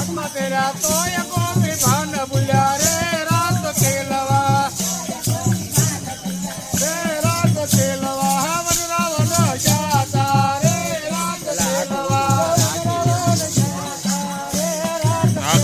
ఆత్మ పేరా తోయ గోపి